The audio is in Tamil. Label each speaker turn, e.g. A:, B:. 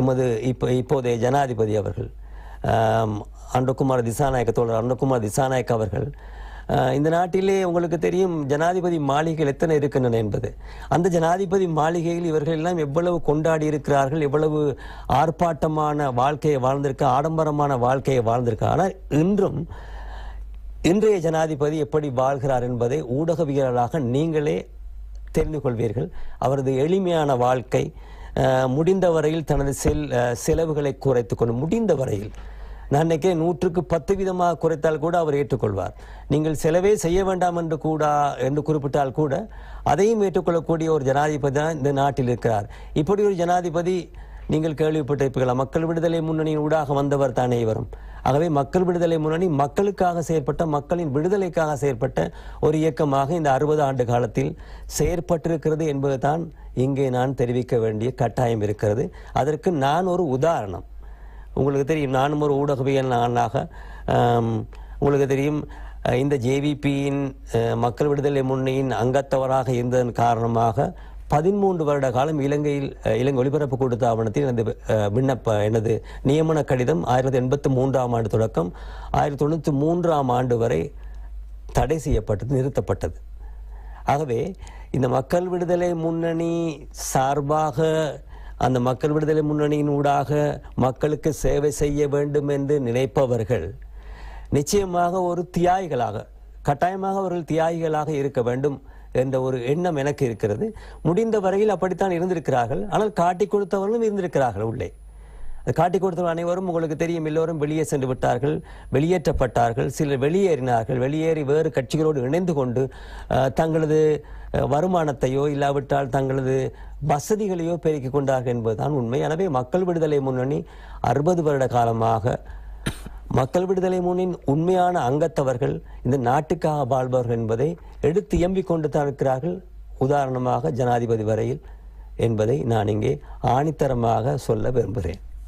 A: எமது இப்போ இப்போதைய ஜனாதிபதி அவர்கள் ஆம், அன்றகுமார் திசாநாயக்க தோழர் அன்றகுமார் திசாநாயக் அவர்கள் இந்த நாட்டிலே உங்களுக்கு தெரியும் ஜனாதிபதி மாளிகைகள் எத்தனை இருக்கின்றன என்பது. அந்த ஜனாதிபதி மாளிகையில் இவர்கள் எல்லாம் எவ்வளவு கொண்டாடி இருக்கிறார்கள் எவ்வளவு ஆர்ப்பாட்டமான வாழ்க்கையை வாழ்ந்திருக்க ஆடம்பரமான வாழ்க்கையை வாழ்ந்திருக்க. ஆனால் இன்றும் இன்றைய ஜனாதிபதி எப்படி வாழ்கிறார் என்பதை ஊடகவியலாளராக நீங்களே தெரிந்து கொள்வீர்கள். அவரது எளிமையான வாழ்க்கை முடிந்த வரையில் தனது செல் செலவுகளை குறைத்து கொண்டு முடிந்த வரையில். நான் நினைக்கிறேன் நூற்றுக்கு பத்து விதமாக குறைத்தால் கூட அவர் ஏற்றுக்கொள்வார். நீங்கள் செலவே செய்ய வேண்டாம் என்று கூட என்று குறிப்பிட்டால் கூட அதையும் ஏற்றுக்கொள்ளக்கூடிய ஒரு ஜனாதிபதி தான் இந்த நாட்டில் இருக்கிறார். இப்படி ஒரு ஜனாதிபதி நீங்கள் கேள்விப்பட்டிருப்பீர்களா? மக்கள் விடுதலை முன்னணியின் ஊடாக வந்தவர் தானே வரும் ஆகவே மக்கள் விடுதலை முன்னணி மக்களுக்காக செயற்பட்ட மக்களின் விடுதலைக்காக செயற்பட்ட ஒரு இயக்கமாக இந்த அறுபது ஆண்டு காலத்தில் செயற்பட்டிருக்கிறது என்பதுதான் இங்கே நான் தெரிவிக்க வேண்டிய கட்டாயம் இருக்கிறது. அதற்கு நான் ஒரு உதாரணம். உங்களுக்கு தெரியும் நானும் ஒரு ஊடகவியல் நானாக உங்களுக்கு தெரியும் இந்த ஜேவிபியின் மக்கள் விடுதலை முன்னணியின் அங்கத்தவராக இருந்ததன் காரணமாக பதிமூன்று வருட காலம் இலங்கையில் இலங்கை ஒலிபரப்பு கூட்டு ஆவணத்தில் எனது விண்ணப்ப எனது நியமன கடிதம் ஆயிரத்தி எண்பத்தி மூன்றாம் ஆண்டு தொடக்கம். ஆயிரத்தி தொண்ணூற்றி மூன்றாம் ஆண்டு வரை தடை செய்யப்பட்டது நிறுத்தப்பட்டது. ஆகவே இந்த மக்கள் விடுதலை முன்னணி சார்பாக அந்த மக்கள் விடுதலை முன்னணியின் ஊடாக மக்களுக்கு சேவை செய்ய வேண்டும் என்று நினைப்பவர்கள் நிச்சயமாக ஒரு தியாகிகளாக கட்டாயமாக அவர்கள் தியாகிகளாக இருக்க வேண்டும். என்ற ஒரு எண்ணம் எனக்கு இருக்கிறது. முடிந்த வரையில் அப்படித்தான் இருந்திருக்கிறார்கள். ஆனால் காட்டிக் கொடுத்தவர்களும் இருந்திருக்கிறார்கள் உள்ளே. அது காட்டிக் அனைவரும் உங்களுக்கு தெரியும் எல்லோரும் வெளியே சென்று விட்டார்கள் வெளியேற்றப்பட்டார்கள் சிலர் வெளியேறினார்கள் வெளியேறி வேறு கட்சிகளோடு இணைந்து கொண்டு தங்களது வருமானத்தையோ இல்லாவிட்டால் தங்களது வசதிகளையோ பெருக்கிக் கொண்டார்கள் என்பதுதான் உண்மை. எனவே மக்கள் விடுதலை முன்னணி அறுபது வருட காலமாக மக்கள் விடுதலை முன்னின் உண்மையான அங்கத்தவர்கள் இந்த நாட்டுக்காக வாழ்பவர்கள் என்பதை எடுத்து எம்பிக் கொண்டு தான் இருக்கிறார்கள். உதாரணமாக ஜனாதிபதி வரையில் என்பதை நான் இங்கே ஆணித்தரமாக சொல்ல விரும்புகிறேன்.